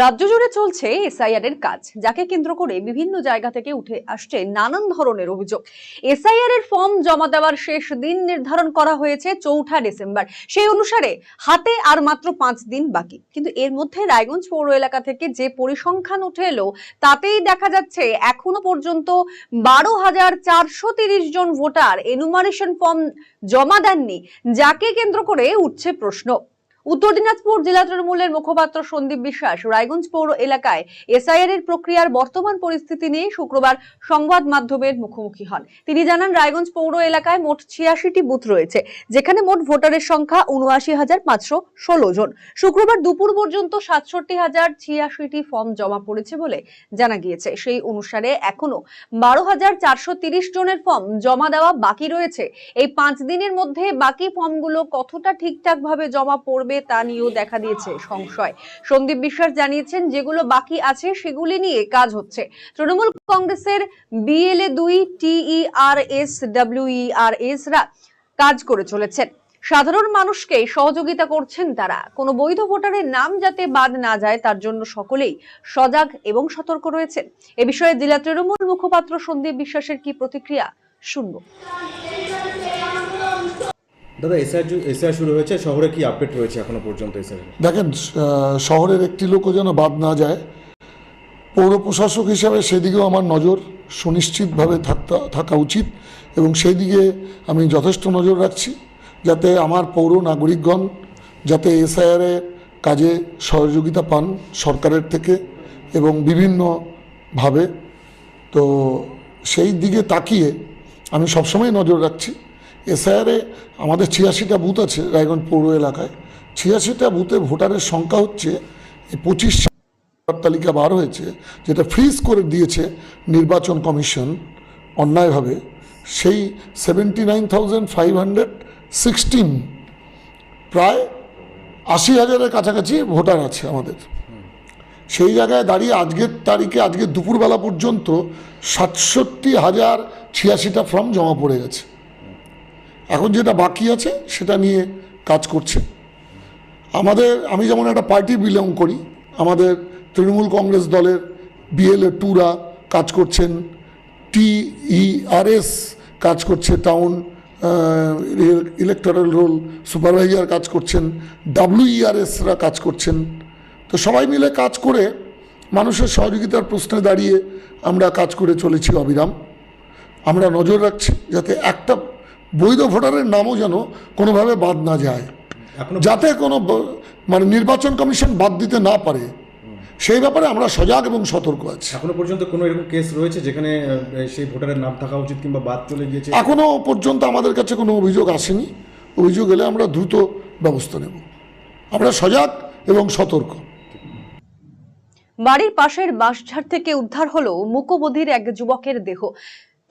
রাজ্য জুড়ে চলছে এসআইআর এর কাজ, যাকে কেন্দ্র করে বিভিন্ন জায়গা থেকে উঠে আসছে নানান ধরনের অভিযোগ। এসআইআর এর ফর্ম জমা দেওয়ার শেষ দিন নির্ধারণ করা হয়েছে চৌঠা ডিসেম্বর। সেই অনুসারে হাতে আর মাত্র পাঁচ দিন বাকি। কিন্তু এর মধ্যে রায়গঞ্জ পৌর এলাকা থেকে যে পরিসংখ্যান উঠে এলো, তাতেই দেখা যাচ্ছে এখনও পর্যন্ত বারো হাজার চারশো তিরিশ জন ভোটার এনুমারেশন ফর্ম জমা দেননি, যাকে কেন্দ্র করে উঠছে প্রশ্ন। উত্তর দিনাজপুর জেলা তৃণমূলের মুখপাত্র সন্দীপ বিশ্বাস রায়গঞ্জ পৌর এলাকায় এসআইআর এর প্রক্রিয়ার বর্তমান পরিস্থিতি নিয়ে শুক্রবার সংবাদ মাধ্যমের মুখোমুখি হন। তিনি জানান, রায়গঞ্জ পৌর এলাকায় মোট ছিয়াশিটি বুথ রয়েছে, যেখানে মোট ভোটারের সংখ্যা উনআশি হাজার পাঁচশো ষোলো জন। শুক্রবার দুপুর পর্যন্ত সাতষট্টি হাজার ছিয়াশিটি ফর্ম জমা পড়েছে বলে জানা গিয়েছে। সেই অনুসারে এখনও বারো হাজার চারশো তিরিশ জনের ফর্ম জমা দেওয়া বাকি রয়েছে। এই পাঁচ দিনের মধ্যে বাকি ফর্মগুলো কতটা ঠিকঠাক ভাবে জমা পড়বে তা নিয়েও দেখা দিয়েছে সংশয়। সন্দীপ বিশ্বাস জানিয়েছেন, যেগুলো বাকি আছে সেগুলি নিয়ে কাজ হচ্ছে। তৃণমূল কংগ্রেসের বিএলএ দুই, টিইআরএস ডাব্লিউইআরএস রা কাজ করে চলেছেন। সাধারণ মানুষকে সহযোগিতা করছেন তারা। কোনো বৈধ ভোটারের নাম যাতে বাদ না যায়, তার জন্য সকলেই সজাগ এবং সতর্ক রয়েছেন। এ বিষয়ে জেলা তৃণমূল মুখপাত্র সন্দীপ বিশ্বাসের কি প্রতিক্রিয়া, শুনব। দাদা এসআর এসআর শুরু হয়েছে, শহরে কি আপডেট রয়েছে এখনও পর্যন্ত এসআর দেখেন শহরের একটি লোকও যেন বাদ না যায়, পৌর প্রশাসক হিসাবে সেদিকেও আমার নজর সুনিশ্চিতভাবে থাকতে থাকা উচিত এবং সেই দিকে আমি যথেষ্ট নজর রাখছি যাতে আমার পৌর নাগরিকগণ যাতে এসআইআরের কাজে সহযোগিতা পান সরকারের থেকে এবং বিভিন্নভাবে। তো সেই দিকে তাকিয়ে আমি সবসময় নজর রাখছি। এসআইআরে আমাদের ছিয়াশিটা বুথ আছে রায়গঞ্জ পৌর এলাকায়। ছিয়াশিটা বুথে ভোটারের সংখ্যা হচ্ছে পঁচিশ তালিকা বার হয়েছে, যেটা ফ্রিজ করে দিয়েছে নির্বাচন কমিশন অন্যায়ভাবে। সেই seventy nine thousand five hundred sixteen প্রায় আশি হাজারের কাছাকাছি ভোটার আছে আমাদের। সেই জায়গায় দাঁড়িয়ে আজকের তারিখে, আজকে দুপুরবেলা পর্যন্ত সাতষট্টি হাজার ছিয়াশিটা ফর্ম জমা পড়ে গেছে। এখন যেটা বাকি আছে, সেটা নিয়ে কাজ করছে। আমাদের, আমি যেমন একটা পার্টি বিলং করি, আমাদের তৃণমূল কংগ্রেস দলের বিএলএ টুরা কাজ করছেন টি টিইআরএস কাজ করছে টাউন ইলেকটোরাল রোল সুপারভাইজার কাজ করছেন ডাব্লিউইআরএসরা কাজ করছেন। তো সবাই মিলে কাজ করে মানুষের সহযোগিতার প্রশ্নে দাঁড়িয়ে আমরা কাজ করে চলেছি অবিরাম। আমরা নজর রাখছি যাতে একটা বৈধ ভোটারের নামও যেন কোনোভাবে বাদ না যায়। এখনও যাতে কোনো মানে নির্বাচন কমিশন বাদ দিতে না পারে। সেই ব্যাপারে আমরা সজাগ এবং সতর্ক আছি। এখনও পর্যন্ত কোনো এরকম কেস রয়েছে যেখানে সেই ভোটারের নাম থাকা উচিত কিংবা বাদ চলে গিয়েছে? এখনও পর্যন্ত আমাদের কাছে কোনো অভিযোগ আসেনি। অভিযোগ এলে আমরা দ্রুত ব্যবস্থা নেব। আমরা সজাগ এবং সতর্ক। বাড়ির পাশের বাঁশঝাড় থেকে উদ্ধার হলো মুকোবধির এক যুবকের দেহ।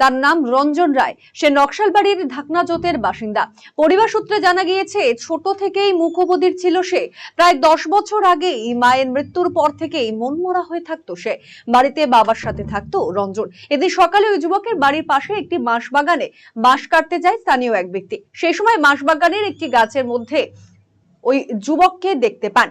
তার নাম রঞ্জন রায়। সে নকশালবাড়ির ঢাকনা জোতের বাসিন্দা। পরিবার সূত্রে জানা গিয়েছে, ছোট থেকেই মুখবধির ছিল সে। প্রায় দশ বছর আগেই মায়ের মৃত্যুর পর থেকেই মনমরা হয়ে থাকতো সে। বাড়িতে বাবার সাথে থাকতো রঞ্জন। এদিন সকালে ওই যুবকের বাড়ির পাশে একটি বাঁশ বাগানে বাঁশ কাটতে যায় স্থানীয় এক ব্যক্তি। সেই সময় বাঁশ বাগানের একটি গাছের মধ্যে ওই যুবককে দেখতে পান।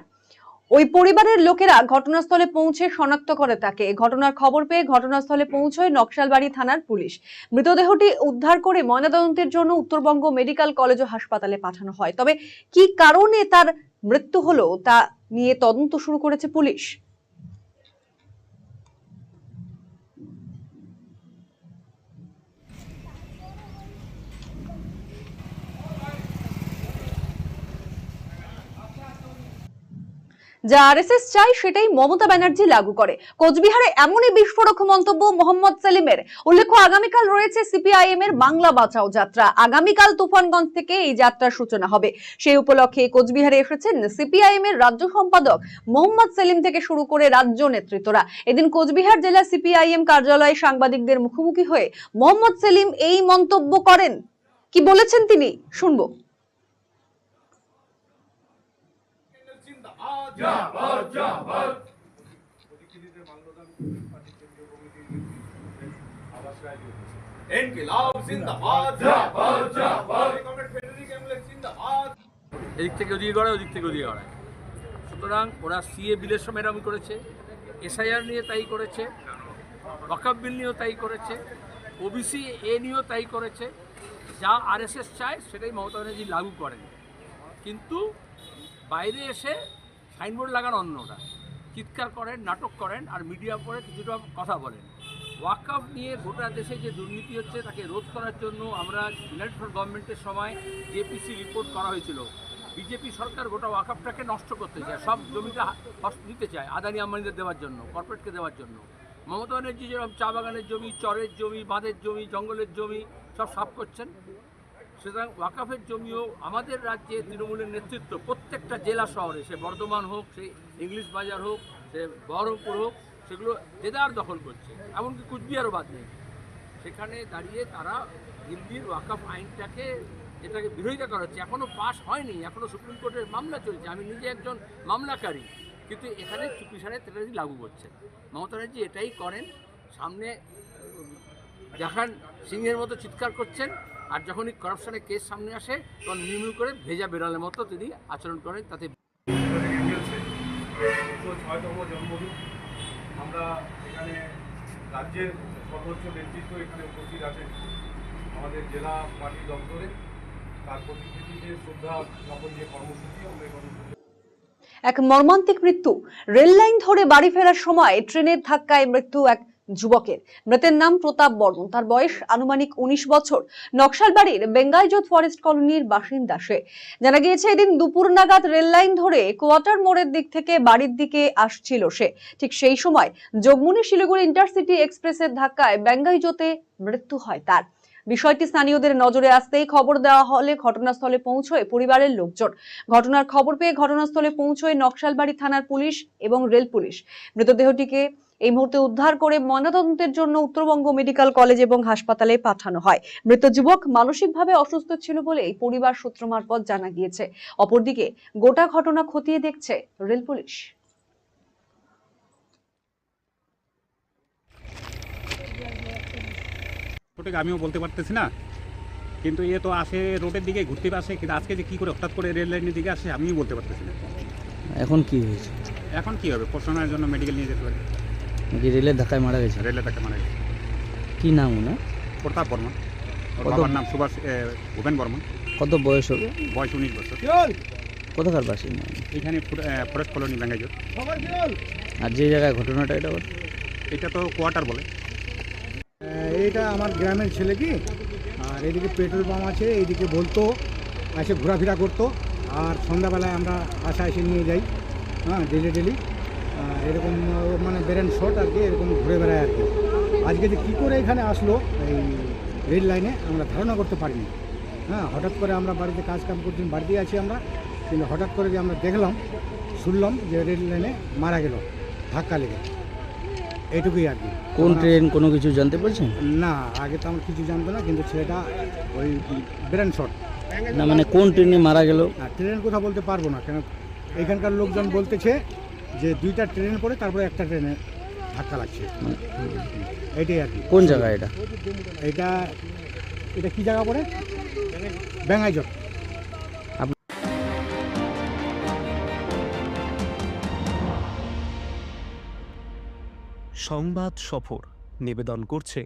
ওই পরিবারের লোকেরা ঘটনাস্থলে পৌঁছে শনাক্ত করে তাকে। ঘটনার খবর পেয়ে ঘটনাস্থলে পৌঁছয় নকশালবাড়ি থানার পুলিশ। মৃতদেহটি উদ্ধার করে ময়নাতদন্তের জন্য উত্তরবঙ্গ মেডিকেল কলেজ ও হাসপাতালে পাঠানো হয়। তবে কি কারণে তার মৃত্যু হলো তা নিয়ে তদন্ত শুরু করেছে পুলিশ? যা আরএসএস চায় সেটাই মমতা ব্যানার্জি লাগু করে। কোচবিহারে এমনই বিস্ফোরক মন্তব্য মোহাম্মদ সেলিমের। উল্লেখ্য, আগামীকাল রয়েছে সিপিআইএম এর বাংলা বাঁচাও যাত্রা। আগামীকাল তুফানগঞ্জ থেকে এই যাত্রার সূচনা হবে। সেই উপলক্ষে কোচবিহারে এসেছেন সিপিআইএম এর রাজ্য সম্পাদক মোহাম্মদ সেলিম থেকে শুরু করে রাজ্য নেতৃত্বরা। এদিন কোচবিহার জেলা সিপিআইএম কার্যালয়ে সাংবাদিকদের মুখোমুখি হয়ে মোহাম্মদ সেলিম এই মন্তব্য করেন। কি বলেছেন তিনি? শুনব। এদিক থেকে ওদিকে গড়ায় ওদিক থেকে ওদিকে গড়ায়। সুতরাং ওরা সিএ বিলের সময় এরকম করেছে এসআইআর নিয়ে তাই করেছে ওয়াকাব বিল নিয়েও তাই করেছে ওবিসি এ নিয়েও তাই করেছে। যা আরএসএস চায় সেটাই মমতা ব্যানার্জি লাগু করেন। কিন্তু বাইরে এসে সাইনবোর্ড লাগান অন্যটা চিৎকার করেন, নাটক করেন আর মিডিয়া পরে কিছুটা কথা বলেন। ওয়াকআপ নিয়ে গোটা দেশে যে দুর্নীতি হচ্ছে, তাকে রোধ করার জন্য আমরা ইউনাইটেড ফর গভর্নমেন্টের সময় জেপিসি রিপোর্ট করা হয়েছিল। বিজেপি সরকার গোটা ওয়াকআপটাকে নষ্ট করতে চায়, সব জমিটা নিতে চায়, আদানি আম্বানিদের দেওয়ার জন্য কর্পোরেটকে দেওয়ার জন্য। মমতা ব্যানার্জি যেরকম চা বাগানের জমি, চরের জমি, বাঁধের জমি, জঙ্গলের জমি, সব সাফ করছেন। সুতরাং ওয়াকাফের জমিও আমাদের রাজ্যে তৃণমূলের নেতৃত্ব প্রত্যেকটা জেলা শহরে, সে বর্ধমান হোক, সে ইংলিশ বাজার হোক, সে বহরমপুর হোক, সেগুলো দেদার দখল করছে। এমনকি কুচবিহারও বাদ নেই। সেখানে দাঁড়িয়ে তারা দিল্লির ওয়াকাফ আইনটাকে, এটাকে বিরোধিতা করা হচ্ছে এখনও পাস হয়নি এখনও সুপ্রিম কোর্টের মামলা চলছে। আমি নিজে একজন মামলাকারী, কিন্তু এখানে চুপিসারে তেটারি লাগু করছে। মমতা ব্যানার্জি এটাই করেন। সামনে দেখান সিংহের মতো চিৎকার করছেন। আর যখনই করাপশনের কেস সামনে আসে তখন মিউ করে ভেজা বেড়ালের মতো তিনি আচরণ করেন তাতে ছয়তম জন্মদিন আমরা এখানে রাজ্যের সর্বোচ্চ নেতৃত্ব এখানে উপস্থিত আছেন আমাদের জেলা পার্টি দপ্তরে। তার প্রতিকৃতিতে শ্রদ্ধা জ্ঞাপন যে কর্মসূচি আমরা এই কর্মসূচি এক মর্মান্তিক মৃত্যু। রেল লাইন ধরে বাড়ি ফেরার সময় ট্রেনের ধাক্কায় মৃত্যু এক যুবকের। মৃতের নাম প্রতাপ বর্মন তার বয়স আনুমানিক উনিশ বছর। নকশালবাড়ির বেঙ্গাইজোত ফরেস্ট কলোনির বাসিন্দা সে। জানা গিয়েছে, এদিন দুপুর নাগাদ রেল লাইন ধরে কোয়ার্টার মোড়ের দিক থেকে বাড়ির দিকে আসছিল সে। ঠিক সেই সময় যোগমুনি শিলিগুড়ি ইন্টারসিটি এক্সপ্রেসের ধাক্কায় বেঙ্গাইজোতে মৃত্যু হয় তার। বিষয়টি স্থানীয়দের নজরে আসতেই খবর দেওয়া হলে ঘটনাস্থলে পৌঁছয় পরিবারের লোকজন। ঘটনার খবর পেয়ে ঘটনাস্থলে পৌঁছয় নকশালবাড়ি থানার পুলিশ এবং রেল পুলিশ। মৃতদেহটিকে এই মুহূর্তে উদ্ধার করে ময়নাতদন্তের জন্য উত্তরবঙ্গ মেডিকেল কলেজ এবং হাসপাতালে পাঠানো হয়। মৃত যুবক মানসিকভাবে অসুস্থ ছিল বলে এই পরিবার সূত্র মারফত জানা গিয়েছে। অপরদিকে গোটা ঘটনা খতিয়ে দেখছে রেল পুলিশ। ওটাকে আমিও বলতে পারতেছি না। কিন্তু এ তো আসে রোডের দিকে ঘুরতে আসে কিন্তু আজকে যে কী করে হঠাৎ করে রেল লাইনের দিকে আসে আমিও বলতে পারতেছি না। এখন কি হয়েছে? এখন কি হবে? পড়াশোনার জন্য মেডিকেল নিয়ে যেতে পারে নাকি রেলের ধাক্কায় মারা গেছে? রেলে তাকে মারা গেছে। কি নাম ওনার? প্রতাপ বর্মন। ওর কত- বাবার নাম সুভাষ এ, ভূপেন বর্মন। কত বয়স হবে? বয়স উনিশ বছর। কোথাকার বাসিন্দা এখানে ফু- এ, ফরেস্ট কলোনি ব্যাঙ্গাইজোর। আর যে জায়গায় ঘটনাটা এটা ঘটে এটা তো কোয়ার্টার বলে। এইটা আমার গ্রামের ছেলে কি? আর এদিকে পেট্রোল পাম্প আছে এইদিকে বলতো এসে ঘোরাফেরা করতো। আর সন্ধ্যাবেলায় আমরা বাসা এসে নিয়ে যাই। হ্যাঁ ডেলি ডেলি এরকম মানে বেরেন শট আর কি এরকম ঘুরে বেড়ায় আর কি। আজকে যে কী করে এখানে আসলো এই রেল লাইনে আমরা ধারণা করতে পারিনি। হ্যাঁ হঠাৎ করে আমরা বাড়িতে কাজ কাম করছি বাড়িতেই আছি আমরা কিন্তু হঠাৎ করে যে আমরা দেখলাম শুনলাম যে রেল লাইনে মারা গেল ধাক্কা লেগে। এটুকুই আর কি। কোন ট্রেন কোনো কিছু জানতে পারছেন? না আগে তো আমরা কিছু জানতো না কিন্তু ছেলেটা ওই ব্রেন শট না মানে কোন ট্রেনে মারা গেল? ট্রেনের কথা বলতে পারব না কেন এখানকার লোকজন বলতেছে যে দুইটা ট্রেন পরে তারপরে একটা ট্রেনে ধাক্কা লাগছে। এইটাই আর কি। কোন জায়গায় এটা? এটা এটা কি জায়গা পড়ে ব্যাঙ্গাইজট সংবাদ সফর নিবেদন করছে